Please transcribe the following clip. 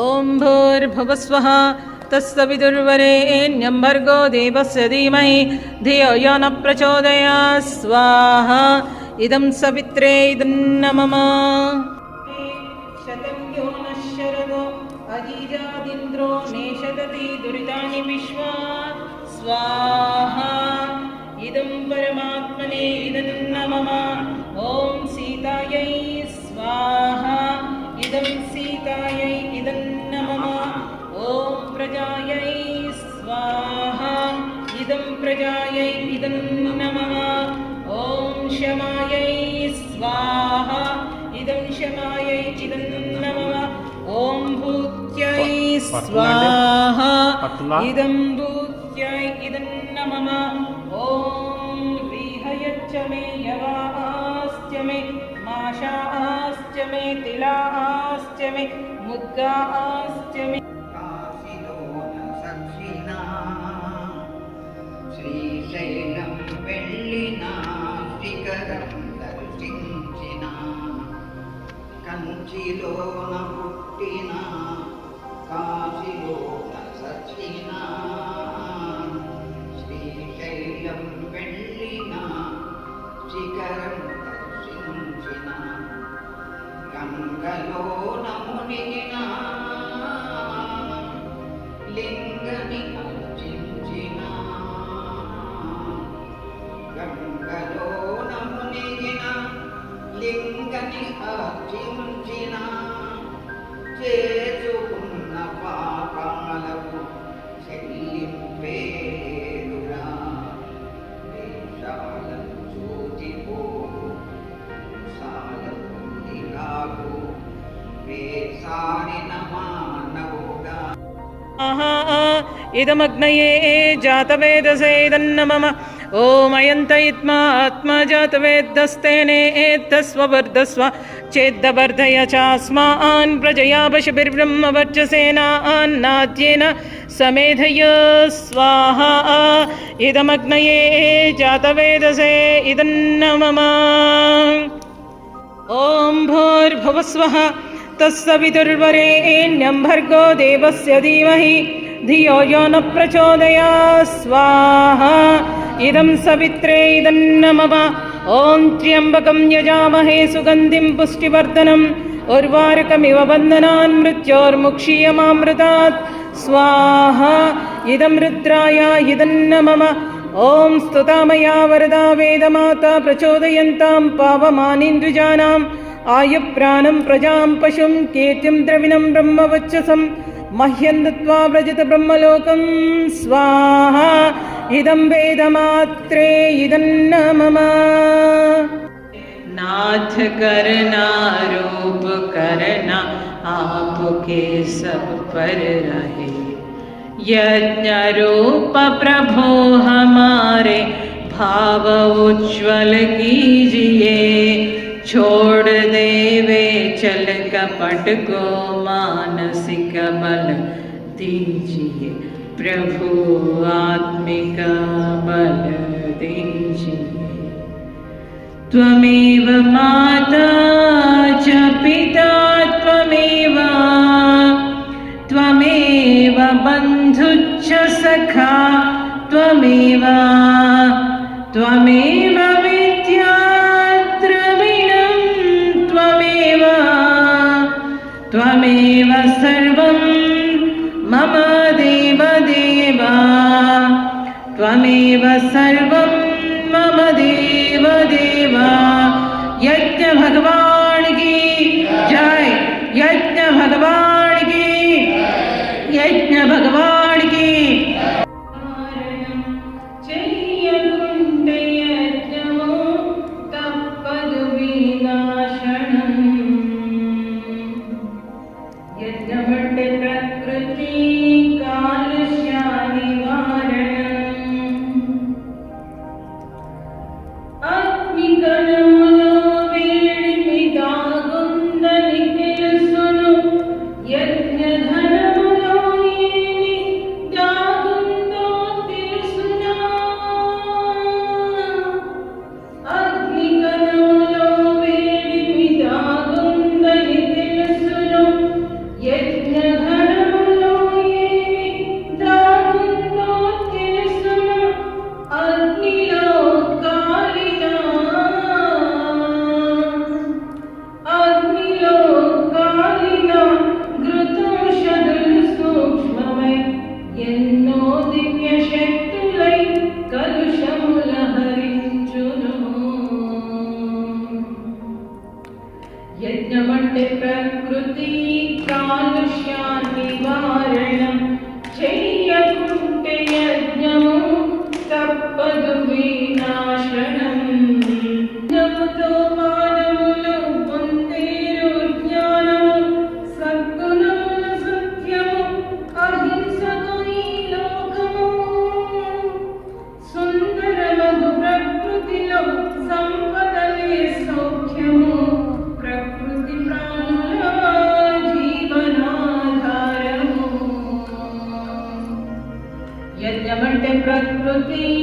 ॐ भूर्भुवस्वः तत्सविदुर्वरेण्यं भर्गो देवस्य धीमहि धियो यो न प्रचोदयात् स्वाहा इदं सवित्रे इदं न मम शतं यो नः शरदो अजीजादिन्द्रो नेषदति दुरितानि विश्वा स्वाहा इदं परमात्मने इदं न मम ॐ सीतायै इदं प्रजायै इदं न मम ॐ क्षमायै स्वाहा इदं क्षमायै इदं न मम ॐ भूत्यै स्वाहा पतला। इदं भूत्यै इदं न मम ॐ व्रीहयच्च मे यवाश्च मे माशाश्च मे तिलाश्च मे मुद्गाश्च मे కంచిలోన పుట్టిన కాశీలోన సచిన శ్రీశైలం వెళ్ళిన శిఖరం దర్శించిన గంగలోన మునిగిన లింగని అర్చించిన చేసుకున్న పాపాలకు చెల్లింపేరురా దేశాలను చూచిపో సాలకు వేసారిన మానవుడా? ఇదమగ్నయే జాతవేదసేదన్న మమ ఓమయంత ఇత్మా ఆత్మ జాతవేద్దస్తేనే चेद्दवर्धय चास्मान् प्रजया वशभिर्ब्रह्मवर्चसेनान्नाद्येन समेधय स्वाहा इदमग्नये जातवेदसे इदन्नमम ॐ भूर्भुवस्वः तस्सवितुर्वरेण्यं भर्गो देवस्य धीमहि धियो यो न प्रचोदया स्वाहा इदं सवित्रे इदं नमः ॐ त्र्यम्बकं यजामहे सुगन्धिं पुष्टिवर्धनम् उर्वारुकमिव बन्धनान् मृत्योर्मुक्षीयमामृतात् स्वाहा इदं रुद्राय इदं न मम ॐ स्तुता मया वरदा वेदमाता प्रचोदयन्तां पावमानीन्द्विजानाम् आयुप्राणं प्रजां पशुं कीर्तिं द्रविणं ब्रह्मवच्चसं मह्यं व्रजत ब्रह्मलोकं। स्वाहा, इदं वेदमात्रे, इदं न मम नाथ करना रूप करना आपके सब पर रहे। यज्ञ रूप प्रभो हमारे, भाव उज्ज्वल कीजिए। छोड़ देवे चल कपट को मानसिक बल दीजिए। प्रभु आत्मिक बल दीजिए। त्वमेव माता च पिता त्वमेव त्वमेव बन्धुश्च सखा, त्वमेव त्वमेव त्वमेव सर्वं मम देव देव त्वमेव सर्वं मम देव देव Amen. something